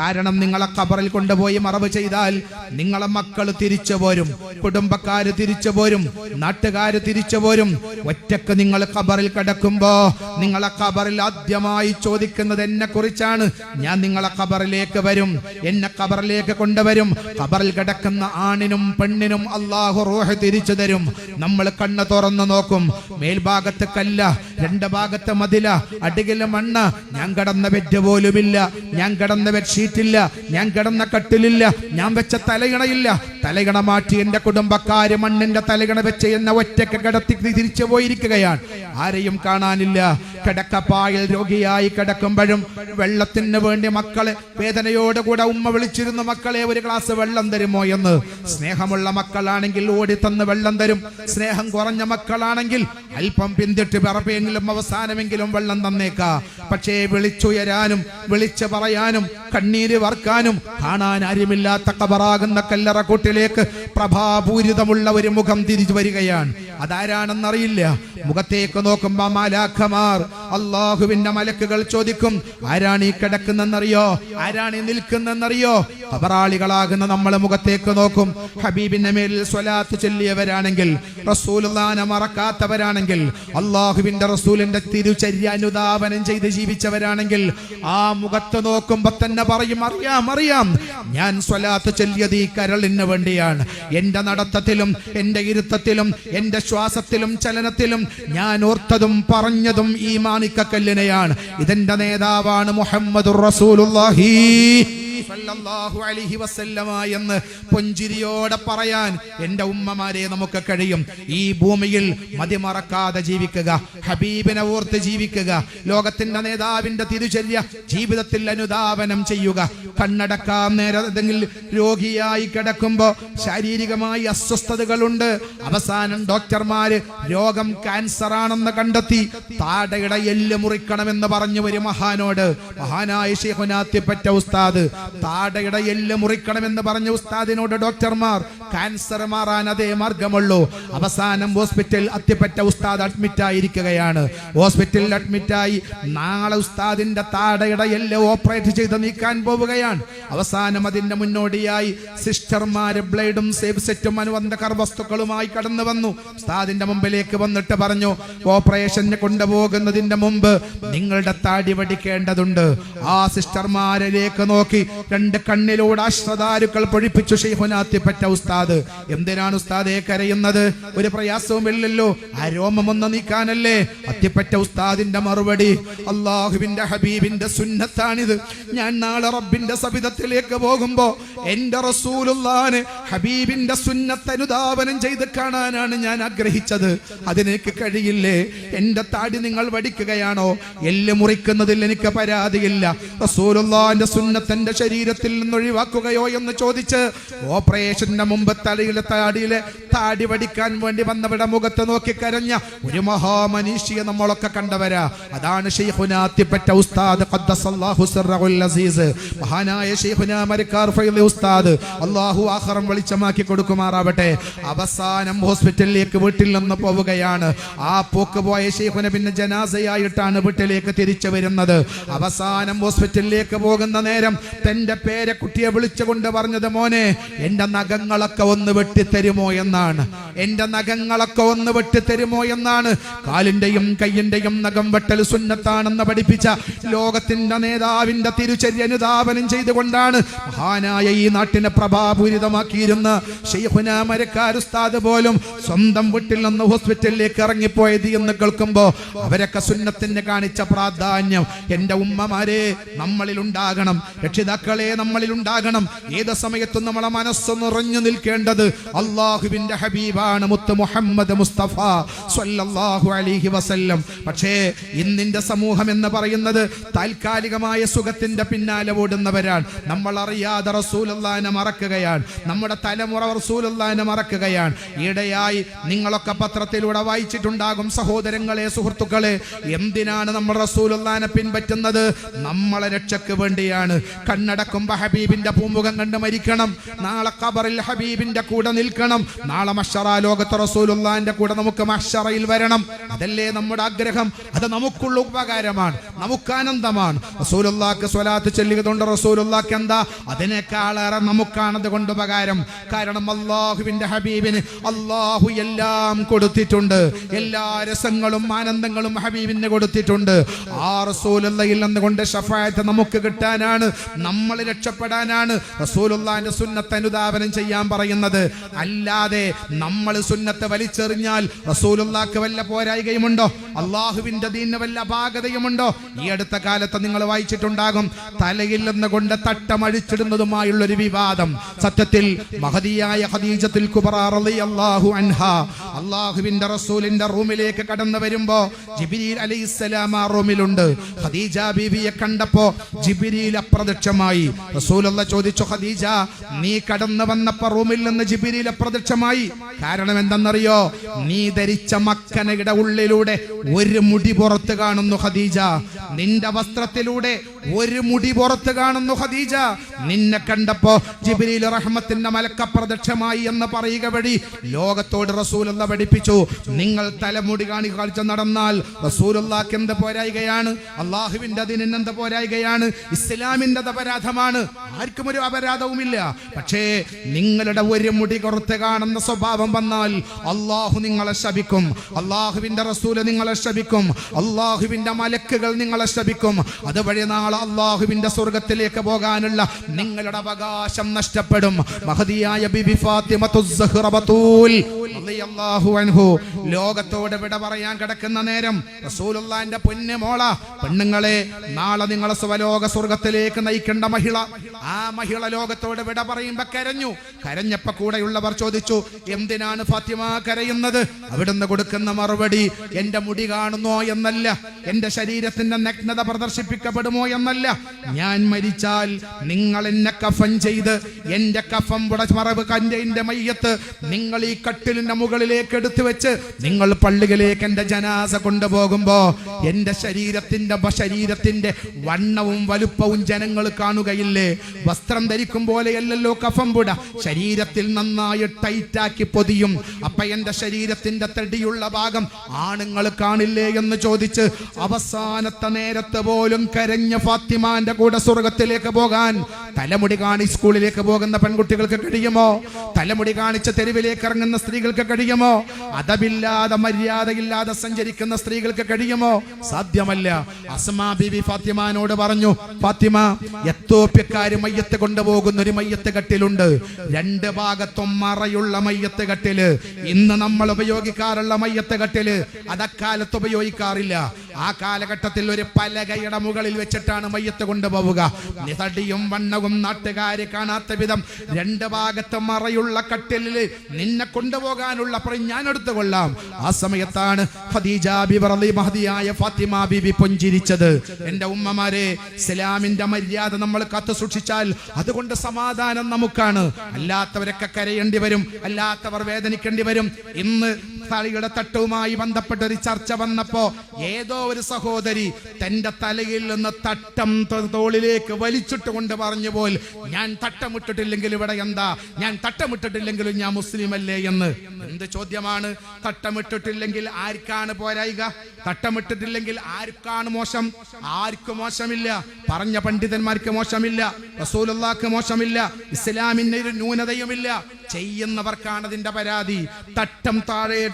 കാരണം നിങ്ങളെ കബറിൽ കൊണ്ടുപോയി മറവ് ചെയ്താൽ നിങ്ങളെ മക്കൾ തിരിച്ചു പോരും കുടുംബക്കാര് തിരിച്ചു പോരും നാട്ടുകാര് തിരിച്ചു പോരും. ഒറ്റയ്ക്ക് നിങ്ങൾ കബറിൽ കിടക്കുമ്പോ നിങ്ങളെ കബറിൽ ആദ്യമായി ചോദിക്കുന്നത് എന്നെ കുറിച്ചാണ്. ഞാൻ നിങ്ങളെ കബറിലേക്ക് വരും എന്നെ കബറിലേക്ക് കൊണ്ടുവരും. കബറിൽ കിടക്കുന്ന ആണിനും പെണ്ണിനും അള്ളാഹു റൂഹ് തിരിച്ചു തരും. നമ്മൾ കണ്ണ് തുറന്നു നോക്കും. മേൽഭാഗത്ത് കല്ല രണ്ട് ഭാഗത്ത് മതില അടികിൽ മണ്ണ്. ഞാൻ കടന്ന ബെഡ് പോലുമില്ല. ഞാൻ കടന്ന കിടന്ന ബെഡ്ഷീറ്റില്ല ഞാൻ കിടന്ന കട്ടിലില്ല. ഞാൻ വെച്ച തലയിണയില്ല. തലയിണ മാറ്റി എന്റെ കുടുംബക്കാര് മണ്ണിന്റെ തലകണ വെച്ച് എന്ന ഒറ്റയ്ക്ക് കിടത്തി തിരിച്ചു പോയിരിക്കുകയാണ്. ആരെയും കാണാനില്ല. കിടക്കപ്പായൽ രോഗിയായി കിടക്കുമ്പോഴും വെള്ളത്തിന് വേണ്ടി മക്കളെ വേദനയോടുകൂടെ ഉമ്മ വിളിച്ചിരുന്നു മക്കളെ ഒരു ഗ്ലാസ് വെള്ളം തരുമോ എന്ന്? സ്നേഹമുള്ള മക്കളാണെങ്കിൽ ഓടി തന്ന് വെള്ളം തരും. സ്നേഹം കുറഞ്ഞ മക്കളാണെങ്കിൽ അല്പം പിന്തിട്ട് പിറപ്പെങ്കിലും അവസാനമെങ്കിലും വെള്ളം തന്നേക്കാ. പക്ഷേ വിളിച്ചുയരാനും വിളിച്ചു പറയാനും കണ്ണീര് വർക്കാനും കാണാൻ ആരുമില്ലാത്ത കബറാകുന്ന കല്ലറക്കൂട്ടിലേക്ക് പ്രഭാപൂരിതമുള്ള ഒരു മുഖം തിരിച്ചു വരികയാണ്. അതാരാണെന്നറിയില്ല. മുഖത്തേക്ക് നോക്കുമ്പോ മാലാഖമാർ അള്ളാഹുവിന്റെ മലക്കുകൾ ചോദിക്കും ആരാണ് ഈ കിടക്കുന്നെന്നറിയോ ആരാണ് ഈ നിൽക്കുന്നെന്നറിയോ കബറാളികളാകുന്ന നമ്മളെ മുഖത്തേക്ക് നോക്കും. ഹബീബിന്റെ മേലിൽ സ്വലാത്ത് ചെല്ലിയവരാണെങ്കിൽ റസൂലുള്ളാനെ മറക്കാത്തവരാണെങ്കിൽ അള്ളാഹുവിന്റെ റസൂലിന്റെ തിരുചര്യ അനുദാപനം ചെയ്ത് ജീവിച്ചവരാണെങ്കിൽ ആ മുഖത്ത് നോക്കുമ്പോ തന്നെ പറയും അറിയാം അറിയാം. ഞാൻ സ്വലാത്ത് ചെല്ലിയത് ഈ കരളിന് വേണ്ടിയാണ്. എന്റെ നടത്തത്തിലും എന്റെ ഇരുത്തത്തിലും എന്റെ ശ്വാസത്തിലും ചലനത്തിലും ഞാൻ ഓർത്തതും പറഞ്ഞതും ഈ മാണിക്കക്കല്ലിനെയാണ്. ഇതിന്റെ നേതാവാണ് മുഹമ്മദ് റസൂലുള്ളാഹി. അലൈഹി വസല്ലമ എന്ന് പുഞ്ചിരിയോടെ പറയാൻ എന്റെ ഉമ്മമാരെ നമുക്ക് കഴിയും. ഈ ഭൂമിയിൽ മതിമറക്കാതെ ജീവിക്കുക ഹബീബിനെ ഓർത്ത് ജീവിക്കുക ലോകത്തിന്റെ നേതാവിന്റെ തിരുചര്യ ജീവിതത്തിൽ അനുധാവനം ചെയ്യുക. കണ്ണടക്കാൻ നേരം രോഗിയായി കിടക്കുമ്പോ ശാരീരികമായി അസ്വസ്ഥതകളുണ്ട്. അവസാനം ഡോക്ടർമാര് രോഗം ക്യാൻസർ ആണെന്ന് കണ്ടെത്തി താടയുടെ എല്ല് മുറിക്കണമെന്ന് പറഞ്ഞു ഒരു മഹാനോട്. മഹാനായ ശേഖുനാത്തിപ്പറ്റ ഉസ്താദ് താടയുടെ മുറിക്കണമെന്ന് പറഞ്ഞ ഉസ്താദിനോട് ഡോക്ടർമാർ ക്യാൻസർ മാറാൻ അതേ മാർഗമുള്ളൂ. അവസാനം ഹോസ്പിറ്റൽ അത്തിപ്പറ്റ ഉസ്താദ് അഡ്മിറ്റ് ആയിരിക്കുകയാണ്. ഹോസ്പിറ്റലിൽ അഡ്മിറ്റായി നാളെ ഉസ്താദിന്റെ താടയുടെ ഓപ്പറേറ്റ് ചെയ്ത് നീക്കാൻ പോവുകയാണ്. അവസാനം അതിന്റെ മുന്നോടിയായി സിസ്റ്റർമാര് ബ്ലേഡും സേവ് സെറ്റും അനുബന്ധ കർവസ്തുക്കളുമായി കടന്നു വന്നു. ഉസ്താദിന്റെ മുമ്പിലേക്ക് വന്നിട്ട് പറഞ്ഞു ഓപ്പറേഷന് കൊണ്ടുപോകുന്നതിന്റെ മുമ്പ് നിങ്ങളുടെ താടി വടിക്കേണ്ടതുണ്ട്. ആ സിസ്റ്റർമാരിലേക്ക് നോക്കി രണ്ട് കണ്ണിലൂടെ അശ്രതാരുക്കൾ പൊഴിപ്പിച്ചു ഷെയ്ഹുനാത്തിപ്പറ്റ ഉസ്താദ്. എന്തിനാണ് ഉസ്താദെ കരയുന്നത്? ഒരു പ്രയാസവും ഇല്ലല്ലോ. ആ രോമം ഒന്ന് നീക്കാനല്ലേ? അത്തിപ്പറ്റ ഉസ്താദിന്റെ മറുപടി. അള്ളാഹുവിന്റെ ഹബീബിന്റെ സുന്നത്താണിത്. ഞാൻ നാളെ റബ്ബിന്റെ സവിധത്തിലേക്ക് പോകുമ്പോ എന്റെ റസൂലുള്ളാന് ഹബീബിന്റെ സുന്നത്ത് അനുധാവനം ചെയ്ത് കാണാനാണ് ഞാൻ ആഗ്രഹിച്ചത്. അതിനേക്ക് കഴിയില്ലേ? എന്റെ താടി നിങ്ങൾ വടിക്കുകയാണോ? എല്ല് മുറിക്കുന്നതിൽ എനിക്ക് പരാതിയില്ല. റസൂലുള്ളാന്റെ സുന്നത്തിന്റെ ശരീരത്തിൽ നിന്ന് ഒഴിവാക്കുകയോ എന്ന് ചോദിച്ച് ഓപ്പറേഷന്റെ മുമ്പ് തലയിലെ താടിയിലെ താടി വടിക്കാൻ വേണ്ടി വന്നവിടെ മുഖത്ത് നോക്കി കരഞ്ഞ ഒരു മഹാമനീഷിയെ നമ്മളൊക്കെ കണ്ടവരാ. അതാണ് ഷെയ്ഖുനാത്തിപ്പറ്റ ഉസ്താദ് അസീസ്. മഹാനായ ഷെയ്ഖുനാ മരക്കാർ ഉസ്താദ്. അള്ളാഹു ആഖറം വെളിച്ചമാക്കി കൊടുക്കുമാറാവട്ടെ. അവസാനം ഹോസ്പിറ്റലിലേക്ക് വീട്ടിൽ നിന്ന് പോവുകയാണ്. ആ പോക്ക് പോയ ഷെയ്ഖുന പിന്നെ ജനാസയായിട്ടാണ് വീട്ടിലേക്ക് തിരിച്ചു വരുന്നത്. അവസാനം ഹോസ്പിറ്റലിലേക്ക് പോകുന്ന നേരം തന്റെ പേരെ കുട്ടിയെ വിളിച്ചുകൊണ്ട് പറഞ്ഞത് മോനെ എന്റെ നഖങ്ങളൊക്കെ ഒന്ന് വെട്ടിത്തരുമോ എന്നാണ്. എന്റെ നഖങ്ങളൊക്കെ ഒന്ന് വെട്ടിത്തരുമോ എന്നാണ്. കാലിന്റെയും കയ്യിന്റെയും നഖം വെട്ടൽ സുന്നത്താണെന്ന് പഠിപ്പിച്ച ലോകത്തിന്റെ നേതാവിന്റെ തിരുചര്യ അനുധാപനം ചെയ്തുകൊണ്ടാണ് മഹാനായ ഈ നാട്ടിനെ പ്രഭാപൂരിതമാക്കിയിരുന്ന ഷെയ്ഖുന പോലും സ്വന്തം വീട്ടിൽ നിന്ന് ഹോസ്പിറ്റലിലേക്ക് ഇറങ്ങിപ്പോയത് എന്ന് കേൾക്കുമ്പോൾ അവരൊക്കെ സുന്നത്തിന് കാണിച്ച പ്രാധാന്യം എന്റെ ഉമ്മമാരെ നമ്മളിൽ ഉണ്ടാകണം. രക്ഷിതാക്കളെ നമ്മളിൽ ഉണ്ടാകണം. ഏത് സമയത്തും നമ്മളെ മനസ്സ് നിറഞ്ഞു നിൽക്കേണ്ടത് അള്ളാഹുവിന്റെ ഹബീബാണ് മുത്ത് മുഹമ്മദ് മുസ്തഫ സ്വല്ലാഹു അലൈഹി വസല്ലം. പക്ഷേ ഇന്നിന്റെ സമൂഹം എന്ന് പറയുന്നത് താൽക്കാലികമായ സുഖത്തിന്റെ പിന്നാലെ ഓടുന്നവരാണ്. നമ്മൾ അറിയാതെ റസൂലല്ലാനെ മറക്കുകയാണ്. നമ്മുടെ തലമുറ റസൂലല്ലാനെ മറക്കുകയാണ്. ഈയിടെയായി നിങ്ങളൊക്കെ പത്രത്തിലൂടെ വായിച്ചിട്ടുണ്ടാകും സഹോദരങ്ങളെ സുഹൃത്തുക്കളെ എന്തിനാണ് നമ്മൾ റസൂലുള്ളാനെ പിൻപറ്റുന്നത്? നമ്മളെ രക്ഷയ്ക്ക് വേണ്ടിയാണ്. കണ്ണട കിടക്കുമ്പോ ഹബീബിന്റെ പൂമുഖം കണ്ട് മരിക്കണം. നാളെ ഖബറിൽ ഹബീബിന്റെ കൂടെ നിൽക്കണം. നാളെ മഷറ ലോകത്ത് റസൂലുള്ളാന്റെ കൂടെ നമുക്ക് മഷറയിൽ വരണം. അതല്ലേ നമ്മുടെ ആഗ്രഹം? അത് നമുക്കുള്ള ഉപകാരമാണ്. നമുക്ക് ആനന്ദമാണ്. റസൂലുള്ളാക്ക് സ്വലാത്ത് ചൊല്ലിയതുകൊണ്ട് റസൂലുള്ളാക്ക് എന്താ? അതിനേക്കാളേറെ നമുക്കാണത് കൊണ്ട് ഉപകാരം. കാരണം അള്ളാഹുവിന്റെ ഹബീബിന് അള്ളാഹു എല്ലാം കൊടുത്തിട്ടുണ്ട്. എല്ലാ രസങ്ങളും ആനന്ദങ്ങളും ഹബീബിന് കൊടുത്തിട്ടുണ്ട്. ആ റസൂലുള്ളയിൽ നിന്നുകൊണ്ട് ഷഫായത്ത് നമുക്ക് കിട്ടാനാണ്. നമ്മൾ രക്ഷപ്പെടാനാണ് റസൂലുള്ളാന്റെ സുന്നത്ത് അനുദാപനം ചെയ്യാൻ പറയുന്നത്. അല്ലാതെ നമ്മൾ സുന്നത്ത് വലിച്ചെറിഞ്ഞാൽ റസൂലുള്ളാക്ക് വല്ല പോരായികയുമുണ്ടോ? അള്ളാഹുവിന്റെ ദീന് വല്ല അപാകതയുമുണ്ടോ? ഈ അടുത്ത കാലത്ത് നിങ്ങൾ വായിച്ചിട്ടുണ്ടാകും തലയിൽ നിന്നുകൊണ്ട് തട്ടമഴിച്ചിടുന്നതുമായുള്ള ഒരു വിവാദം. സത്യത്തിൽ മഹതിയായ ഹദീജത്തിൽ അള്ളാഹു അൻഹ അള്ളാഹുവിന്റെ റസൂലിന്റെ റൂമിലേക്ക് കടന്നു വരുമ്പോ ജിബ്രീൽ അലൈഹിസ്സലാം ആ റൂമിലുണ്ട്. ഹദീജ ബീവിയെ കണ്ടപ്പോ ജിബിരിയിൽ അപ്രത്യക്ഷമായി. റസൂലുള്ള ചോദിച്ചു ഖദീജ നീ കടന്നു വന്നപ്പോ റൂമിൽ നിന്ന് ജിബ്രീൽ അപ്രത്യക്ഷമായി കാരണം എന്തെന്നറിയോ? നീ ധരിച്ച മക്കനയുടെ ഉള്ളിലൂടെ ഒരു മുടി പുറത്ത് കാണുന്നു ഖദീജ. നിന്റെ വസ്ത്രത്തിലൂടെ ഒരു മുടി പുറത്ത് കാണുന്നു ഖദീജ. നിന്നെ കണ്ടപ്പോ ജിബ്രീൽ റഹ്മത്തിന്റെ മലക്കപ്രദക്ഷമായി എന്ന് പറയുക വഴി ലോകത്തോട് റസൂൽ പഠിപ്പിച്ചു. നിങ്ങൾ തലമുടി കാണി കാഴ്ച നടന്നാൽ റസൂലുള്ളാക്ക് എന്ത് പോരായികയാണ്? അള്ളാഹുവിന്റെ അതിന് എന്ത് പോരായികയാണ്? ഇസ്ലാമിന്റെ അപരാധമാണ്. ആർക്കും ഒരു അപരാധവുമില്ല. പക്ഷേ നിങ്ങളുടെ ഒരു മുടി കുറത്ത് കാണുന്ന സ്വഭാവം വന്നാൽ അള്ളാഹു നിങ്ങളെ ശപിക്കും. അള്ളാഹുവിന്റെ റസൂൽ നിങ്ങളെ ശപിക്കും. അള്ളാഹുവിന്റെ മലക്കുകൾ നിങ്ങളെ ശപിക്കും. അതുവഴി നാളെ അള്ളാഹുവിന്റെ സ്വർഗത്തിലേക്ക് പോകാനുള്ള നിങ്ങളുടെ അവകാശം നഷ്ടപ്പെടും. മഹതിയായ ബിബി അൻഹു. ലോകത്തോട് വിട പറയാൻ കിടക്കുന്ന നേരം റസൂലുള്ളാന്റെ പൊന്നു മോള പെണ്ണുങ്ങളെ നാളെ നിങ്ങളെ സ്വലോക സ്വർഗത്തിലേക്ക് നയിക്കേണ്ട മഹിള. ആ മഹിള ലോകത്തോട് വിട പറയുമ്പോ കരഞ്ഞു. കരഞ്ഞപ്പോ കൂടെയുള്ളവർ ചോദിച്ചു എന്തിനാണ് ഫാത്തിമ കരയുന്നത്? അവിടുന്ന് കൊടുക്കുന്ന മറുപടി എന്റെ മുടി കാണുന്നോ എന്നല്ല. എന്റെ ശരീരത്തിന്റെ നഗ്നത പ്രദർശിപ്പിക്കപ്പെടുമോ എന്നല്ല ഞാൻ മരിച്ചാൽ നിങ്ങൾ എന്നെ കഫൻ ചെയ്ത് എന്റെ കഫം പുടമറവ് കന്റെ എന്റെ മയ്യത്ത് നിങ്ങൾ ഈ കട്ടിലിന്റെ മുകളിലേക്ക് എടുത്തു വെച്ച് നിങ്ങൾ പള്ളികളിലേക്ക് എന്റെ ജനാസ കൊണ്ടുപോകുമ്പോ എന്റെ ശരീരത്തിന്റെ ശരീരത്തിന്റെ വണ്ണവും വലുപ്പവും ജനങ്ങൾ കാണുകയില്ലേ? വസ്ത്രം ധരിക്കും പോലെയല്ലല്ലോ കഫം പുട. ശരീരത്തിൽ നന്നായി ടൈറ്റാക്കി പൊതിയും. അപ്പൊ എന്റെ ശരീരത്തിന്റെ തടിയുള്ള ഭാഗം ആണുങ്ങൾ കാണില്ലേ എന്ന് ചോദിച്ച് അവസാനത്തെ നേരത്ത് പോലും കരഞ്ഞ ഫാത്തിമാന്റെ കൂടെ സ്വർഗത്തിലേക്ക് പോകാൻ തലമുടി കാണി സ്കൂളിലേക്ക് പോകുന്ന പെൺകുട്ടികൾക്ക് കഴിയുമോ? തലമുടി കാണിച്ച തെരുവിലേക്ക് ഇറങ്ങുന്ന സ്ത്രീകൾക്ക് കഴിയുമോ? അതമില്ലാതെ മര്യാദയില്ലാതെ സഞ്ചരിക്കുന്ന സ്ത്രീകൾക്ക് കഴിയുമോ? സാധ്യമല്ല. അസ്മാ ബീബി ഫാത്തിമാനോട് പറഞ്ഞു ഫാത്തിമ എത്തോപ്യക്കാര് മയ്യത്ത് കൊണ്ടുപോകുന്ന ഒരു മയ്യത്ത് കെട്ടിലുണ്ട്. രണ്ട് ഭാഗത്തും മറയുള്ള മയ്യത്ത് കെട്ടിൽ. ഇന്ന് നമ്മൾ ഉപയോഗിക്കാറുള്ള മയ്യത്ത് കെട്ടിൽ. അതക്കാലത്ത് ഉപയോഗിക്കാറില്ല. ആ കാലഘട്ടത്തിൽ ഒരു പലകയുടെ മുകളിൽ വെച്ചിട്ടാണ് മയ്യത്ത് കൊണ്ടുപോവുക. നിതടിയും വണ്ണവും നാട്ടുകാര് കാണാത്ത വിധം. രണ്ട് ഭാഗത്ത് മറയുള്ള കട്ടിലിൽ നിന്നെ കൊണ്ടുപോകാനുള്ള പറയും ഞാൻ എടുത്തു കൊള്ളാം ആ സമയത്താണ് മഹദിയായ ഫാത്തിമ പുഞ്ചിരിച്ചത്. എന്റെ ഉമ്മമാരെ ഇസ്ലാമിന്റെ മര്യാദ നമ്മൾ കാത്തു സൂക്ഷിച്ചാൽ അതുകൊണ്ട് സമാധാനം നമുക്കാണ്. അല്ലാത്തവരൊക്കെ കരയേണ്ടി വരും അല്ലാത്തവർ വേദനിക്കേണ്ടി വരും. ഇന്ന് തളിയുടെ തട്ടവുമായി ബന്ധപ്പെട്ട ഒരു ചർച്ച വന്നപ്പോ ഏതോ ഒരു സഹോദരി തന്റെ തലയിൽ നിന്ന് തട്ടം തോളിലേക്ക് വലിച്ചിട്ട് കൊണ്ട് പറഞ്ഞു പോൽ ഞാൻ തട്ടമിട്ടിട്ടില്ലെങ്കിൽ ഇവിടെ എന്താ? ഞാൻ തട്ടമിട്ടിട്ടില്ലെങ്കിലും ഞാൻ മുസ്ലിം അല്ലേ എന്ന്? എന്ത് ചോദ്യമാണ്? തട്ടമിട്ടിട്ടില്ലെങ്കിൽ ആർക്കാണ് പോരായിക? തട്ടമിട്ടിട്ടില്ലെങ്കിൽ ആർക്കാണ് മോശം? ആർക്കും മോശമില്ല. പറഞ്ഞ പണ്ഡിതന്മാർക്ക് മോശമില്ല. റസൂലുള്ളാക്ക് മോശമില്ല. ഇസ്ലാമിന് ഒരു ന്യൂനതയുമില്ല. ചെയ്യുന്നവർക്കാണ് അതിന്റെ പരാതി. തട്ടം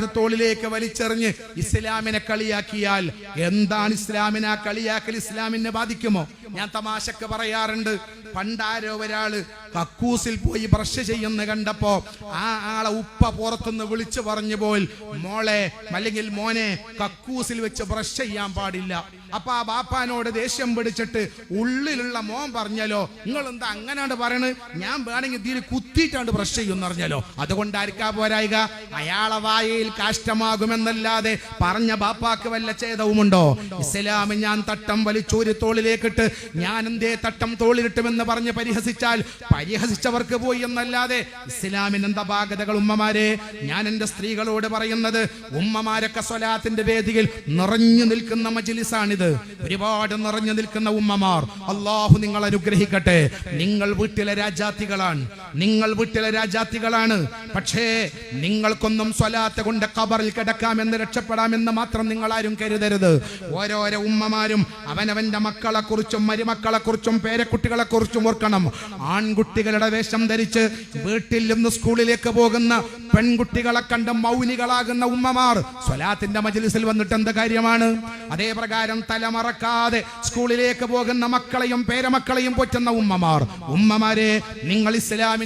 താഴെയിട്ട് തോളിലേക്ക് വലിച്ചെറിഞ്ഞ് ഇസ്ലാമിനെ കളിയാക്കിയാൽ എന്താണ് ഇസ്ലാമിനെ ആ കളിയാക്കൽ ഇസ്ലാമിനെ ബാധിക്കുമോ? ഞാൻ തമാശക്ക് പറയാറുണ്ട്. പണ്ടാരോ ഒരാൾ കക്കൂസിൽ പോയി ബ്രഷ് ചെയ്യുന്ന കണ്ടപ്പോ ആ ആളെ ഉപ്പ പുറത്തുനിന്ന് വിളിച്ചു പറഞ്ഞു പോൽ മോളെ അല്ലെങ്കിൽ മോനെ കക്കൂസിൽ വെച്ച് ബ്രഷ് ചെയ്യാൻ പാടില്ല. അപ്പൊ ആ ബാപ്പാനോട് ദേഷ്യം പിടിച്ചിട്ട് ഉള്ളിലുള്ള മോൻ പറഞ്ഞല്ലോ നിങ്ങൾ എന്താ അങ്ങനെയാണ് പറയണ്? ഞാൻ വേണമെങ്കിൽ തീരെ കുത്തിയിട്ടാണ് ബ്രഷ് ചെയ്യുന്ന പറഞ്ഞല്ലോ. അതുകൊണ്ട് ആർക്കാ പോരായിക. അയാളെ വായയിൽ കാഷ്ടമാകുമെന്നല്ലാതെ പറഞ്ഞ ബാപ്പാക്ക് വല്ല ഛേദവുമുണ്ടോ? ഇസ്ലാമി ഞാൻ തട്ടം വലിച്ചൂരി തോളിലേക്കിട്ട് ഞാൻ എന്തേ തട്ടം തോളിലിട്ടുമെന്ന് പറഞ്ഞ് പരിഹസിച്ചാൽ പരിഹസിച്ചവർക്ക് പോയി എന്നല്ലാതെ ഇസ്ലാമിന് എന്താ ബാധ്യതകൾ ഉമ്മമാരെ? ഞാൻ എന്റെ സ്ത്രീകളോട് പറയുന്നത് ഉമ്മമാരൊക്കെ സ്വലാത്തിന്റെ വേദിയിൽ നിറഞ്ഞു നിൽക്കുന്ന മജിലിസാണിത് വീടാണിത് ഒരുപാട് നിറഞ്ഞു നിൽക്കുന്ന ഉമ്മമാർ അള്ളാഹു നിങ്ങൾ അനുഗ്രഹിക്കട്ടെ. നിങ്ങൾ വീട്ടിലെ രാജാത്തികളാണ്. നിങ്ങൾ വീട്ടിലെ രാജാത്തികളാണ്. പക്ഷേ നിങ്ങൾക്കൊന്നും സ്വലാത്ത കൊണ്ട് കബറിൽ കിടക്കാമെന്ന് രക്ഷപ്പെടാമെന്ന് മാത്രം നിങ്ങൾ ആരും കരുതരുത്. ഓരോരോ ഉമ്മമാരും അവനവന്റെ മക്കളെ കുറിച്ചും മരുമക്കളെ കുറിച്ചും പേരക്കുട്ടികളെ കുറിച്ചും ഓർക്കണം. ആൺകുട്ടികളുടെ വേഷം ധരിച്ച് വീട്ടിൽ നിന്ന് സ്കൂളിലേക്ക് പോകുന്ന പെൺകുട്ടികളെ കണ്ട് മൗനികളാകുന്ന ഉമ്മമാർ സ്വലാത്തിന്റെ മജ്ലിസിൽ വന്നിട്ട് എന്ത് കാര്യമാണ്? അതേപ്രകാരം തലമറക്കാതെ സ്കൂളിലേക്ക് പോകുന്ന മക്കളെയും പേരമക്കളെയും പൊറ്റുന്ന ഉമ്മമാർ. ഉമ്മമാരെ നിങ്ങൾ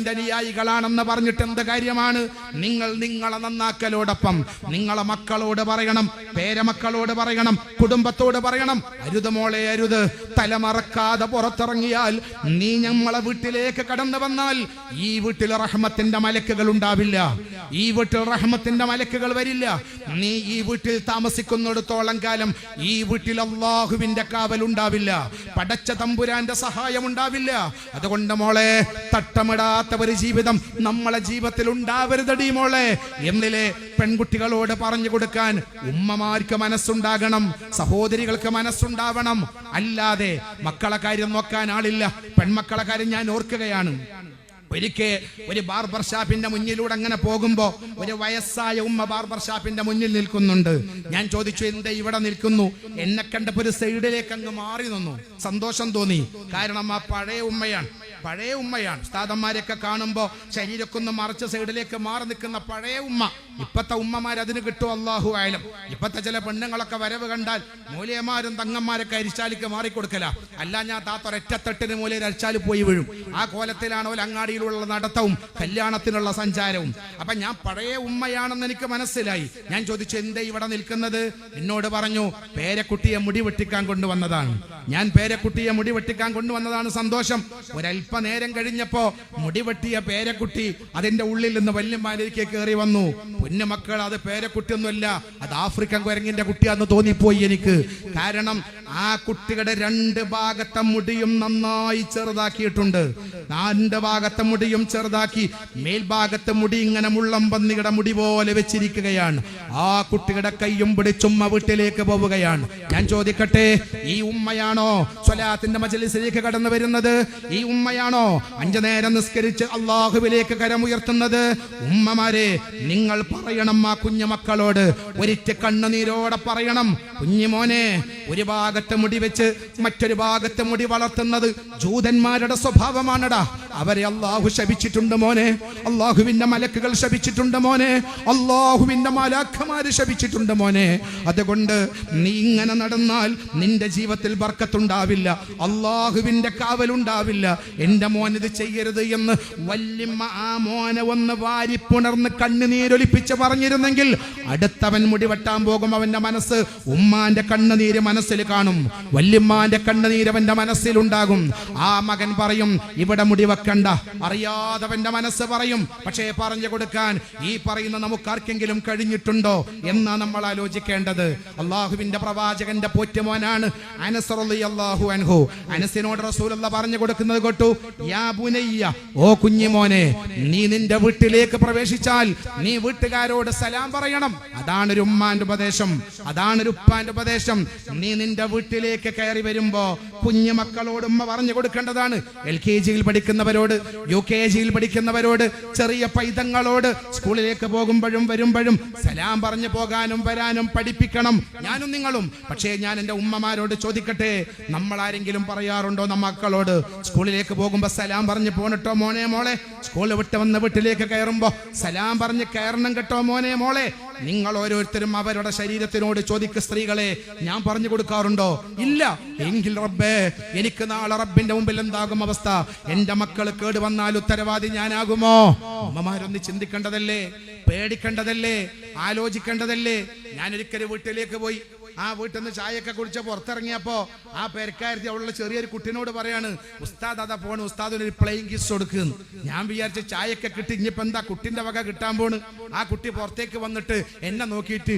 ഇസ്ലാമിന്റെ അനുയായികളാണെന്ന് പറഞ്ഞിട്ട് എന്ത് കാര്യമാണ് നിങ്ങൾ നിങ്ങളെ നന്നാക്കലോടൊപ്പം നിങ്ങളെ മക്കളോട് പറയണം പേരമക്കളോട് പറയണം കുടുംബത്തോട് പറയണം അരുത് മോളെ അരുത് തലമറക്കാതെ പുറത്തിറങ്ങിയാൽ നീ ഞങ്ങളെ വീട്ടിലേക്ക് കടന്നു വന്നാൽ ഈ വീട്ടിൽ റഹ്മത്തിന്റെ മലക്കുകൾ ഉണ്ടാവില്ല ഈ വീട്ടിൽ റഹ്മത്തിന്റെ മലക്കുകൾ വരില്ല. നീ ഈ വീട്ടിൽ താമസിക്കുന്നിടത്തോളം കാലം ഈ വീട്ടിൽ അള്ളാഹുവിന്റെ കാവൽ ഉണ്ടാവില്ല. പടച്ച തമ്പുരാന്റെ സഹായം ഉണ്ടാവില്ല. അതുകൊണ്ട് മോളെ തട്ടമിടാത്ത ഒരു ജീവിതം നമ്മളെ ജീവിതത്തിൽ ഉണ്ടാവരുതടി മോളെ. എന്നിലെ പെൺകുട്ടികളോട് പറഞ്ഞു കൊടുക്കാൻ ഉമ്മമാർക്ക് മനസ്സുണ്ടാകണം സഹോദരികൾക്ക് മനസ്സുണ്ടാവണം. അല്ലാതെ മക്കളെ കാര്യം നോക്കാൻ ആളില്ല. പെൺമക്കളെ കാര്യം ഞാൻ ഓർക്കുകയാണ്. ഒരിക്കൽ ഒരു ബാർബർ ഷാപ്പിന്റെ മുന്നിലൂടെ അങ്ങനെ പോകുമ്പോ ഒരു വയസ്സായ ഉമ്മ ബാർബർ ഷാപ്പിന്റെ മുന്നിൽ നിൽക്കുന്നുണ്ട്. ഞാൻ ചോദിച്ചു എന്താ ഇവിടെ നിൽക്കുന്നു? എന്നെ കണ്ടപ്പോ ഒരു സൈഡിലേക്ക് അങ്ങ് മാറി നിന്നു. സന്തോഷം തോന്നി. കാരണം ആ പഴയ ഉമ്മയാണ്. പഴയ ഉമ്മയാണ്. ഉസ്താദന്മാരെയൊക്കെ കാണുമ്പോ ശരീരക്കൊന്ന് മറച്ച് സൈഡിലേക്ക് മാറി നിൽക്കുന്ന പഴയ ഉമ്മ. ഇപ്പത്തെ ഉമ്മമാർ അതിന് കിട്ടും അള്ളാഹു ആയാലും ഇപ്പത്തെ ചില പെണ്ണുങ്ങളൊക്കെ വരവ് കണ്ടാൽ മൂലയന്മാരും തങ്ങന്മാരൊക്കെ അരിച്ചാലിക്ക് മാറിക്കൊടുക്കല. അല്ല ഞാൻ താത്ത ഒരൊറ്റത്തട്ടിന് മൂലയിൽ അരിച്ചാൽ പോയി വീഴും. ആ കോലത്തിലാണോ അങ്ങാടിയിലുള്ള നടത്തവും കല്യാണത്തിനുള്ള സഞ്ചാരവും. അപ്പൊ ഞാൻ പഴയ ഉമ്മയാണെന്ന് എനിക്ക് മനസ്സിലായി. ഞാൻ ചോദിച്ചു എന്തേ ഇവിടെ നിൽക്കുന്നത്? എന്നോട് പറഞ്ഞു പേരക്കുട്ടിയെ മുടി വെട്ടിക്കാൻ കൊണ്ടുവന്നതാണ്. ഞാൻ പേരക്കുട്ടിയെ മുടി വെട്ടിക്കാൻ കൊണ്ടുവന്നതാണ് സന്തോഷം. ഒരല്പനേരം കഴിഞ്ഞപ്പോ മുടി വെട്ടിയ പേരക്കുട്ടി അതിന്റെ ഉള്ളിൽ നിന്ന് വല്യമാരിലേക്ക് കയറി വന്നു. പൊന്നുമക്കൾ അത് പേരക്കുട്ടിയൊന്നുമല്ല. അത് ആഫ്രിക്കൻ കുരങ്ങിന്റെ കുട്ടിയാന്ന് തോന്നിപ്പോയി എനിക്ക്. കാരണം ആ കുട്ടിയുടെ രണ്ട് ഭാഗത്തെ മുടിയും നന്നായി ചെറുതാക്കിയിട്ടുണ്ട്. നാലിന്റെ ഭാഗത്തെ മുടിയും ചെറുതാക്കി. മേൽഭാഗത്തെ മുടി ഇങ്ങനെ മുള്ളം പന്നിയുടെ മുടി പോലെ വെച്ചിരിക്കുകയാണ്. ആ കുട്ടികളുടെ കൈയും പിടിച്ചുമ്മ വീട്ടിലേക്ക് പോവുകയാണ്. ഞാൻ ചോദിക്കട്ടെ ഈ ഉമ്മയാണോ സ്വലാത്തിന്റെ മജലിസിലേക്ക് കടന്നു വരുന്നത്? ഈ ഉമ്മയാണോ അഞ്ചു നേരം നിസ്കരിച്ച് അള്ളാഹുവിലേക്ക് കരമുയർത്തുന്നത് ഉമ്മമാരെ നിങ്ങൾ പറയണം ആ കുഞ്ഞു മക്കളോട്. ഒരിറ്റ കണ്ണുനീരോടെ പറയണം. കുഞ്ഞുമോനെ ഒരു ഭാഗത്ത് മുടി വെച്ച് മറ്റൊരു ഭാഗത്തെ മുടി വളർത്തുന്നത് ജൂതന്മാരുടെ സ്വഭാവമാണടാ. അവരെ അള്ളാഹു ശപിച്ചിട്ടുണ്ട് മോനെ. അള്ളാഹുവിന്റെ മലക്കുകൾ ശപിച്ചിട്ടുണ്ട് മോനെ. അള്ളാഹുവിന്റെ മലാഖമാര് ശപിച്ചിട്ടുണ്ട് മോനെ. അതുകൊണ്ട് നീ ഇങ്ങനെ നടന്നാൽ നിന്റെ ജീവിതത്തിൽ ബർക്കത്തുണ്ടാവില്ല. അള്ളാഹുവിന്റെ കാവലുണ്ടാവില്ല. എന്റെ മോൻ ഇത് ചെയ്യരുത് എന്ന് വല്യമ്മ ആ മോനെ ഒന്ന് വാരിപ്പുണർന്ന് കണ്ണുനീരൊലിപ്പിച്ച് പറഞ്ഞിരുന്നെങ്കിൽ അടുത്തവൻ മുടിവെട്ടാൻ പോകും അവന്റെ മനസ്സ്. ഉമ്മാന്റെ കണ്ണുനീര് മനസ്സിൽ കാണും. വല്യമ്മാന്റെ കണ്ണുനീര് അവന്റെ മനസ്സിലുണ്ടാകും. ആ മകൻ പറയും ഇവിടെ മുടി വെക്കണ്ട അറിയാതവന്റെ മനസ്സ് പറയും. പക്ഷേ പറഞ്ഞു കൊടുക്കാൻ ഈ പറയുന്ന നമുക്കാർക്കെങ്കിലും കഴിഞ്ഞിട്ടുണ്ടോ എന്നാ നമ്മൾ ആലോചിക്കേണ്ടത്. അള്ളാഹുവിന്റെ പ്രവാചകന്റെ പോറ്റുമോനാണ് അനസ് അൻഹു. അനസിനോട് റസൂലുള്ള പറഞ്ഞു കൊടുക്കുന്നത് കേട്ടു. യാ ബുനയ്യ ഓ കുഞ്ഞിമോനെ നീ നിന്റെ വീട്ടിലേക്ക് പ്രവേശിച്ചാൽ നീ വീട്ടുകാരോട് സലാം പറയണം. അതാണ് ഒരു ഉമ്മാന്റെ ഉപദേശം. അതാണ് ഒരു ഉപ്പാന്റെ ഉപദേശം. നീ നിന്റെ വീട്ടിലേക്ക് കയറി വരുമ്പോ കുഞ്ഞു ഉമ്മ പറഞ്ഞു കൊടുക്കേണ്ടതാണ്. എൽ കെ ജിയിൽ പഠിക്കുന്നവരോട് യു കെ ജിയിൽ പഠിക്കുന്നവരോട് ചെറിയ പൈതങ്ങളോട് സ്കൂളിലേക്ക് പോകുമ്പോഴും വരുമ്പോഴും സലാം പറഞ്ഞു പോകാനും വരാനും പഠിപ്പിക്കണം. ഞാനും നിങ്ങളും. പക്ഷേ ഞാൻ എന്റെ ഉമ്മമാരോട് ചോദിക്കട്ടെ നമ്മൾ ആരെങ്കിലും പറയാറുണ്ടോ നമ്മ മക്കളോട്? സ്കൂളിലേക്ക് പോകുമ്പോൾ സലാം പറഞ്ഞു പോണട്ടോ മോനെ മോളെ? സ്കൂൾ വിട്ട് വന്ന് വീട്ടിലേക്ക് കയറുമ്പോൾ സലാം പറഞ്ഞ് കയറണം കേട്ടോ മോനെ മോളെ. നിങ്ങൾ ഓരോരുത്തരും അവരുടെ ശരീരത്തിനോട് ചോദിക്ക സ്ത്രീകളെ ഞാൻ പറഞ്ഞു കൊടുക്കാറുണ്ടോ? ഇല്ല. എങ്കിൽ റബ്ബേ എനിക്ക് നാളെ റബ്ബിന്റെ മുമ്പിൽ എന്താകും അവസ്ഥ? എന്റെ മക്കൾ കേട് വന്നാൽ ഉത്തരവാദി ഞാനാകുമോ? അമ്മമാരൊന്ന് ചിന്തിക്കേണ്ടതല്ലേ? പേടിക്കേണ്ടതല്ലേ? ആലോചിക്കേണ്ടതല്ലേ? ഞാൻ ഒരിക്കലും വീട്ടിലേക്ക് പോയി ആ വീട്ടിൽ നിന്ന് ചായയൊക്കെ കുടിച്ച് പുറത്തിറങ്ങിയപ്പോ ആ പെരക്കാരത്തി അവളുള്ള ചെറിയൊരു കുട്ടിനോട് പറയാണ് ഉസ്താദ് അതാ പോണ് ഉസ്താദിന് ഒരു പ്ലെയിങ് കിസ് കൊടുക്കുന്നു. ഞാൻ വിചാരിച്ച ചായയൊക്കെ കിട്ടി ഇനിയിപ്പോ എന്താ കുട്ടിന്റെ വക കിട്ടാൻ പോണ്? ആ കുട്ടി പുറത്തേക്ക് വന്നിട്ട് എന്നെ നോക്കിയിട്ട്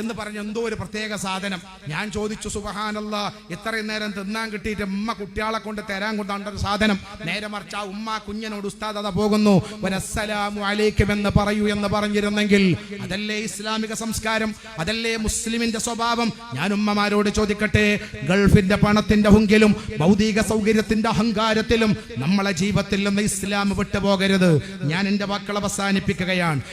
എന്ന് പറഞ്ഞ എന്തോ ഒരു പ്രത്യേക സാധനം. ഞാൻ ചോദിച്ചു സുബഹാനല്ല ഇത്രയും നേരം തിന്നാൻ കിട്ടിയിട്ട് ഉമ്മ കുട്ടികളെ കൊണ്ട് തരാൻ കൊണ്ടാണ് ഒരു സാധനം. നേരെ മറിച്ച് ആ ഉമ്മ കുഞ്ഞിനോട് ഉസ്താദ് അതാ പോകുന്നു ഒരസ്സലാമു അലൈക്കും എന്ന് പറയൂ എന്ന് പറഞ്ഞിരുന്നെങ്കിൽ അതല്ലേ ഇസ്ലാമിക സംസ്കാരം? അതല്ലേ മുസ്ലിമിന്റെ സ്വഭാവം ഞാൻ ഉമ്മമാരോട് ചോദിക്കട്ടെ ഗൾഫിന്റെ പണത്തിന്റെ ഹുങ്കിലും ഭൗതിക സൗകര്യത്തിന്റെ അഹങ്കാരത്തിലും നമ്മളെ ജീവിതത്തിൽ നിന്ന് ഇസ്ലാം വിട്ടുപോകരുത്. ഞാൻ എന്റെ വാക്കൾ അവസാനിപ്പിക്കുകയാണ്.